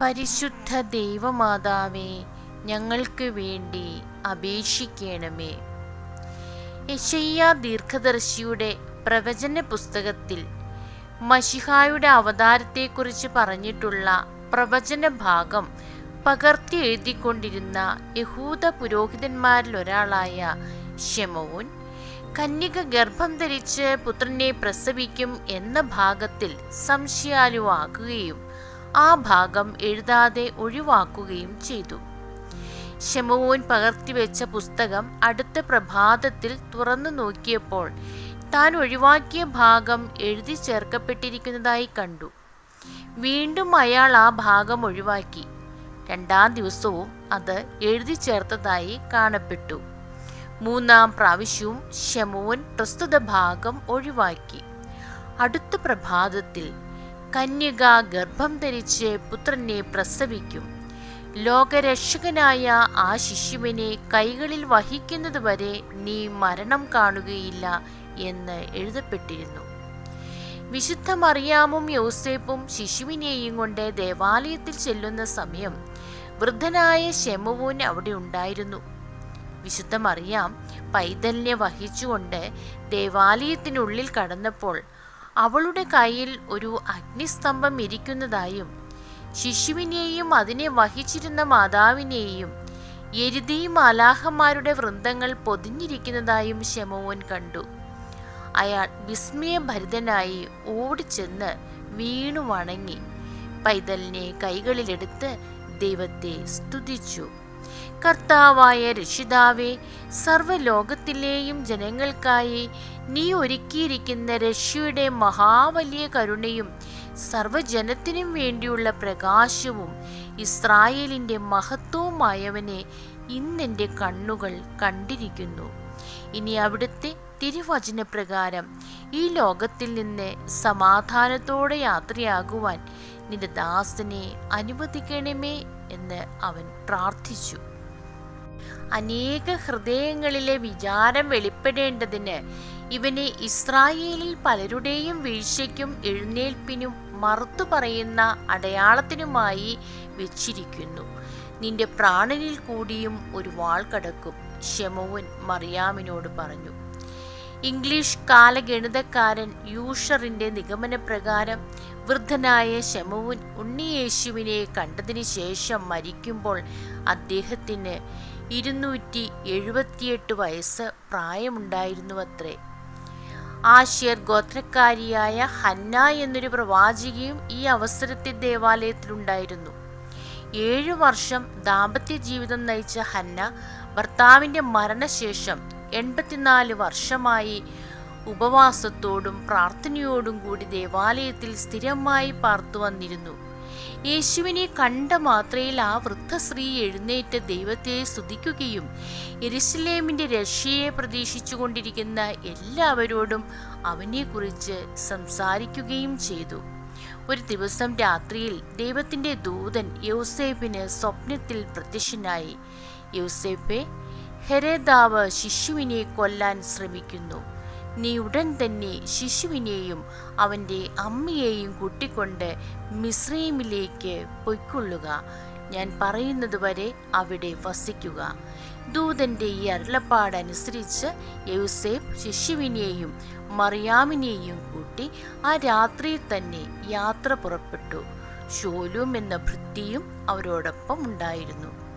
പരിശുദ്ധ ദൈവമാതാവേ ഞങ്ങൾക്ക് വേണ്ടി അപേക്ഷിക്കണമേ. യശയ്യ ദീർഘദർശിയുടെ പ്രവചന പുസ്തകത്തിൽ മഷിഹായുടെ അവതാരത്തെക്കുറിച്ച് പറഞ്ഞിട്ടുള്ള പ്രവചന ഭാഗം പകർത്തി എഴുതിക്കൊണ്ടിരുന്ന യഹൂദ പുരോഹിതന്മാരിൽ ഒരാളായ ഷെമോൻ കന്യക ഗർഭം ധരിച്ച് പുത്രനെ പ്രസവിക്കും എന്ന ഭാഗത്തിൽ സംശയാലുവാക്കുകയും ആ ഭാഗം എഴുതാതെ ഒഴിവാക്കുകയും ചെയ്തു. ശമുവോൻ പകർത്തിവെച്ച പുസ്തകം അടുത്ത പ്രഭാതത്തിൽ തുറന്നു നോക്കിയപ്പോൾ താൻ ഒഴിവാക്കിയ ഭാഗം എഴുതി ചേർക്കപ്പെട്ടിരിക്കുന്നതായി കണ്ടു. വീണ്ടും അയാൾ ആ ഭാഗം ഒഴിവാക്കി. രണ്ടാം ദിവസവും അത് എഴുതി ചേർത്തതായി കാണപ്പെട്ടു. മൂന്നാം പ്രാവശ്യവും ശമുവൻ പ്രസ്തുത ഭാഗം ഒഴിവാക്കി. അടുത്ത പ്രഭാതത്തിൽ കന്യക ഗർഭം ധരിച്ച് പുത്രനെ പ്രസവിക്കും. ലോകരക്ഷകനായ ആ ശിശുവിനെ കൈകളിൽ വഹിക്കുന്നതുവരെ നീ മരണം കാണുകയില്ല എന്ന് എഴുതപ്പെട്ടിരുന്നു. വിശുദ്ധ മറിയാമും യോസേപ്പും ശിശുവിനെയും കൊണ്ട് ദേവാലയത്തിൽ ചെല്ലുന്ന സമയം വൃദ്ധനായ ശെമുവൂൻ അവിടെ ഉണ്ടായിരുന്നു. വിശുദ്ധ മറിയാം പൈതലിനെ വഹിച്ചുകൊണ്ട് ദേവാലയത്തിനുള്ളിൽ കടന്നപ്പോൾ അവളുടെ കയ്യിൽ ഒരു അഗ്നിസ്തംഭം ഇരിക്കുന്നതായും ശിശുവിനെയും അതിനെ വഹിച്ചിരുന്ന മാതാവിനെയും എരുതിയും അലാഹന്മാരുടെ വൃന്ദങ്ങൾ പൊതിഞ്ഞിരിക്കുന്നതായും ശമോൻ കണ്ടു. അയാൾ വിസ്മയഭരിതനായി ഓടിച്ചെന്ന് വീണു വണങ്ങി. പൈതലിനെ കൈകളിലെടുത്ത് ദൈവത്തെ സ്തുതിച്ചു. കർത്താവായ രക്ഷിതാവെ സർവലോകത്തിലെയും ജനങ്ങൾക്കായി നീ ഒരുക്കിയിരിക്കുന്ന രക്ഷയുടെ മഹാവലിയ കരുണയും സർവജനത്തിനും വേണ്ടിയുള്ള പ്രകാശവും ഇസ്രായേലിന്റെ മഹത്വവുമായവനെ ഇന്നെന്റെ കണ്ണുകൾ കണ്ടിരിക്കുന്നു. ഇനി അവിടുത്തെ തിരുവചനപ്രകാരം ഈ ലോകത്തിൽ നിന്ന് സമാധാനത്തോടെ യാത്രയാകുവാൻ നിന്റെ ദാസനെ അനുവദിക്കണമേ എന്ന് അവൻ പ്രാർത്ഥിച്ചു. അനേക ഹൃദയങ്ങളിലെ വിചാരം വെളിപ്പെടേണ്ടതിന് ഇവനെ ഇസ്രായേലിൽ പലരുടെയും വീഴ്ചയ്ക്കും എഴുന്നേൽപ്പിനും മറുത്തു പറയുന്ന അടയാളത്തിനുമായി വെച്ചിരിക്കുന്നു. നിന്റെ പ്രാണനിൽ കൂടിയും ഒരു വാൾ കടക്കും ഷെമോവൻ മറിയാമിനോട് പറഞ്ഞു. ഇംഗ്ലീഷ് കാലഗണിതക്കാരൻ യൂഷറിന്റെ നിഗമനപ്രകാരം വൃദ്ധനായ ശമവുൻ ഉണ്ണിയേശുവിനെ കണ്ടതിന് ശേഷം മരിക്കുമ്പോൾ അദ്ദേഹത്തിന് ഇരുന്നൂറ്റി എഴുപത്തിയെട്ട് വയസ്സ് പ്രായമുണ്ടായിരുന്നുവത്രേ. ആശിയർ ഗോത്രക്കാരിയായ ഹന്ന എന്നൊരു പ്രവാചികയും ഈ അവസരത്തിൽ ദേവാലയത്തിലുണ്ടായിരുന്നു. ഏഴു വർഷം ദാമ്പത്യ ജീവിതം നയിച്ച ഹന്ന ഭർത്താവിന്റെ മരണശേഷം എൺപത്തിനാല് വർഷമായി ഉപവാസത്തോടും പ്രാർത്ഥനയോടും കൂടി ദേവാലയത്തിൽ സ്ഥിരമായി പാർത്തു വന്നിരുന്നു. യേശുവിനെ കണ്ട മാത്രയിൽ ആ വൃദ്ധ സ്ത്രീ എഴുന്നേറ്റ് ദൈവത്തെ സ്തുതിക്കുകയും എരുസലേമിന്റെ രക്ഷയെ പ്രതീക്ഷിച്ചുകൊണ്ടിരിക്കുന്ന എല്ലാവരോടും അവനെക്കുറിച്ച് സംസാരിക്കുകയും ചെയ്തു. ഒരു ദിവസം രാത്രിയിൽ ദൈവത്തിന്റെ ദൂതൻ യൗസേപ്പിന് സ്വപ്നത്തിൽ പ്രത്യക്ഷനായി. യൗസേപ്പെ ഹെരേദാവ് ശിശുവിനെ കൊല്ലാൻ ശ്രമിക്കുന്നു. നീ ഉടൻ തന്നെ ശിശുവിനെയും അവന്റെ അമ്മയെയും കൂട്ടിക്കൊണ്ട് മിശ്രീമിലേക്ക് പൊയ്ക്കൊള്ളുക. ഞാൻ പറയുന്നത് വരെ അവിടെ വസിക്കുക. ദൂതന്റെ ഈ അരുളപ്പാടനുസരിച്ച് യൗസേഫ് ശിശുവിനെയും മറിയാമിനെയും കൂട്ടി ആ രാത്രിയിൽ തന്നെ യാത്ര പുറപ്പെട്ടു. ഷോലും എന്ന ഭൃത്തിയും അവരോടൊപ്പം ഉണ്ടായിരുന്നു.